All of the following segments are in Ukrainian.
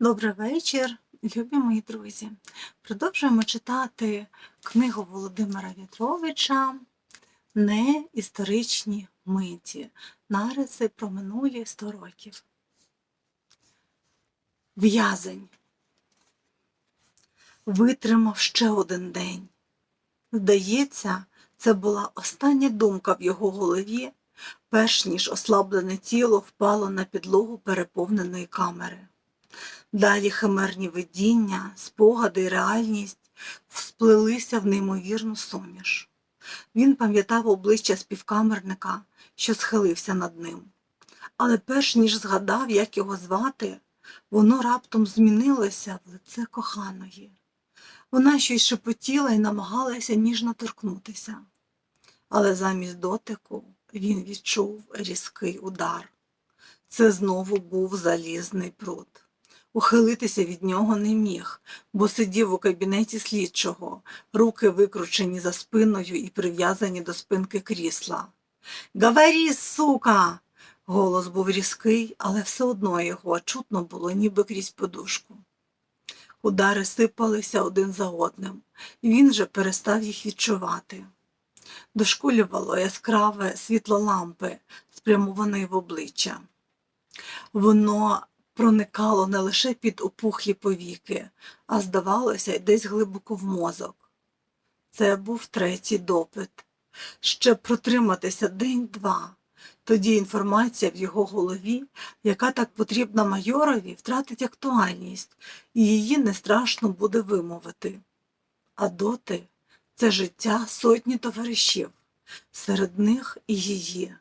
Добрий вечір, любі мої друзі. Продовжуємо читати книгу Володимира В'ятровича Не історичні миті. Нариси про минулі 100 років. В'язень. Витримав ще один день. Здається, це була остання думка в його голові, перш ніж ослаблене тіло впало на підлогу переповненої камери. Далі химерні видіння, спогади і реальність всплелися в неймовірну суміш. Він пам'ятав обличчя співкамерника, що схилився над ним. Але перш ніж згадав, як його звати, воно раптом змінилося в лице коханої. Вона щось шепотіла і намагалася ніжно торкнутися. Але замість дотику він відчув різкий удар. Це знову був залізний пруд. Ухилитися від нього не міг, бо сидів у кабінеті слідчого, руки викручені за спиною і прив'язані до спинки крісла. Говори, сука! Голос був різкий, але все одно його чутно було, ніби крізь подушку. Удари сипалися один за одним, він же перестав їх відчувати. Дошкулювало яскраве світло лампи, спрямованої в обличчя. Воно проникало не лише під опухлі повіки, а здавалося, й десь глибоко в мозок. Це був третій допит. Ще протриматися день-два. Тоді інформація в його голові, яка так потрібна майорові, втратить актуальність, і її не страшно буде вимовити. А доти це життя сотні товаришів, серед них і її.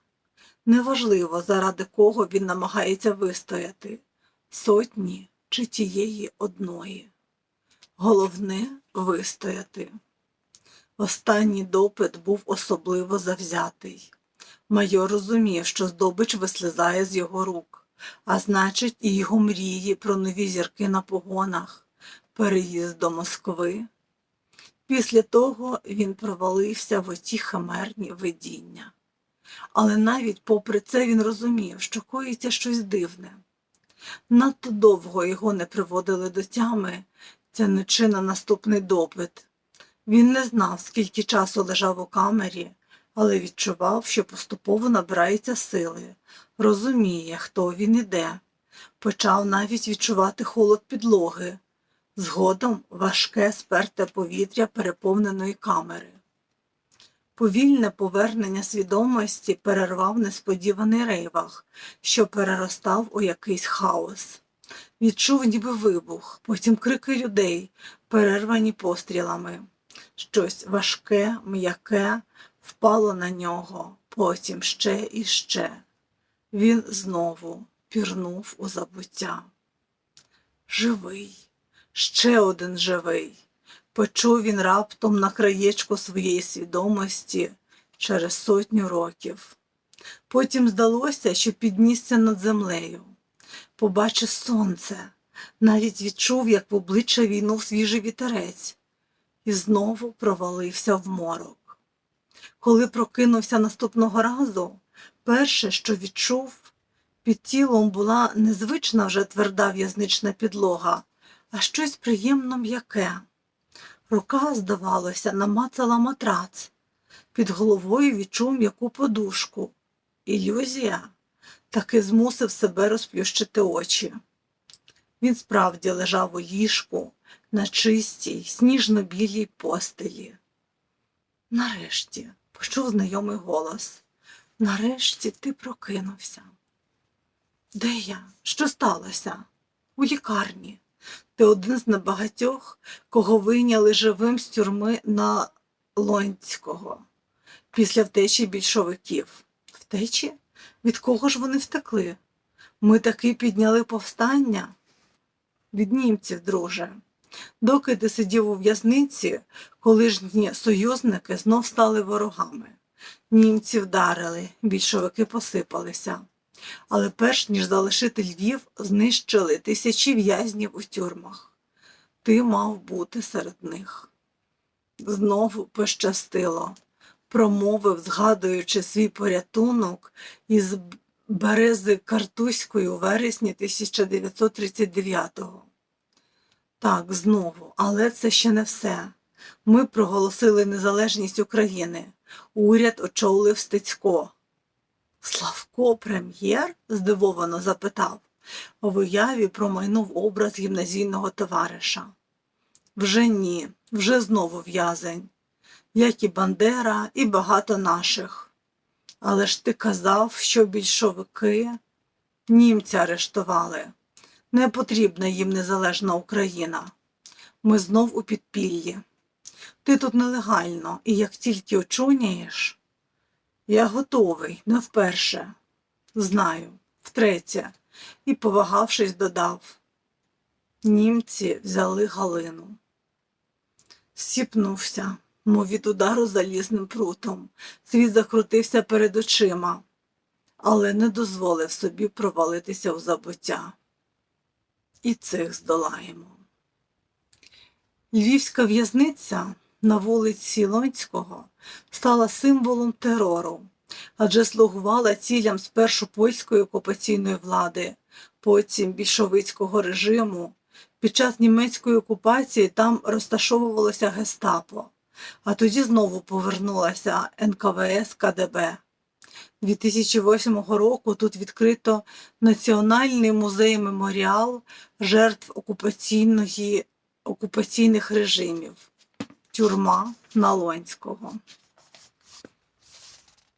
Неважливо, заради кого він намагається вистояти сотні чи тієї одної. Головне вистояти. Останній допит був особливо завзятий. Майор розумів, що здобич вислизає з його рук, а значить, і його мрії про нові зірки на погонах, переїзд до Москви. Після того він провалився в оті химерні видіння. Але навіть попри це він розумів, що коїться щось дивне. Надто довго його не приводили до тями, тянучи на наступний допит. Він не знав, скільки часу лежав у камері, але відчував, що поступово набирається сили, розуміє, хто він іде. Почав навіть відчувати холод підлоги, згодом важке сперте повітря переповненої камери. Повільне повернення свідомості перервав несподіваний рейвах, що переростав у якийсь хаос. Відчув ніби вибух, потім крики людей, перервані пострілами. Щось важке, м'яке впало на нього, потім ще і ще. Він знову пірнув у забуття. Живий, ще один живий почув він раптом на краєчку своєї свідомості через сотню років. Потім здалося, що піднісся над землею, побачив сонце, навіть відчув, як в обличчя війнув свіжий вітерець, і знову провалився в морок. Коли прокинувся наступного разу, перше, що відчув, під тілом була незвична вже тверда в'язнична підлога, а щось приємно м'яке. Рука, здавалося, намацала матрац. Під головою відчув м'яку подушку. Ілюзія таки змусив себе розплющити очі. Він справді лежав у ліжку на чистій, сніжно-білій постелі. Нарешті почув знайомий голос. Нарешті ти прокинувся. Де я? Що сталося? У лікарні. Ти один з небагатьох, кого вийняли живим з тюрми на Лонського після втечі більшовиків. Втечі? Від кого ж вони втекли? Ми таки підняли повстання? Від німців, друже. Доки ти сидів у в'язниці, колишні союзники знов стали ворогами. Німці вдарили, більшовики посипалися але перш ніж залишити Львів, знищили тисячі в'язнів у тюрмах. Ти мав бути серед них. Знову пощастило, промовив, згадуючи свій порятунок із берези Картузької у вересні 1939-го. Так, знову, але це ще не все. Ми проголосили незалежність України. Уряд очолив Стецько. Славко прем'єр? здивовано запитав. В уяві промайнув образ гімназійного товариша. Вже ні, вже знову в'язень, як і Бандера, і багато наших. Але ж ти казав, що більшовики німця арештували. Не потрібна їм незалежна Україна. Ми знов у підпіллі. Ти тут нелегально, і як тільки очуняєш, я готовий, не вперше. Знаю, втретє, і, повагавшись, додав. Німці взяли Галину. Сіпнувся, мов від удару залізним прутом. Світ закрутився перед очима, але не дозволив собі провалитися у забуття. І цих здолаємо. Львівська в'язниця на вулиці Лонського стала символом терору, адже слугувала цілям спершу польської окупаційної влади, потім більшовицького режиму. Під час німецької окупації там розташовувалося гестапо, а тоді знову повернулася НКВС КДБ. 2008 року тут відкрито Національний музей меморіал жертв окупаційних режимів. Тюрма Налонського.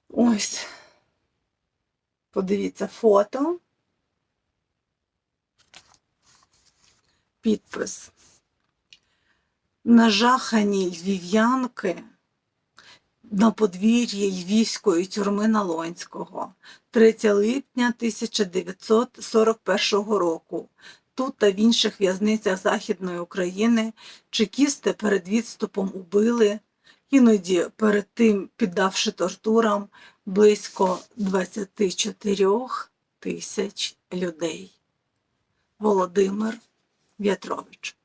Ось. Подивіться фото. Підпис. Нажахані львів'янки на подвір'ї Львівської тюрми Налонського 3 липня 1941 року. Тут та в інших в'язницях Західної України чекісти перед відступом убили, іноді перед тим піддавши тортурам близько 24 тисяч людей. Володимир В'ятрович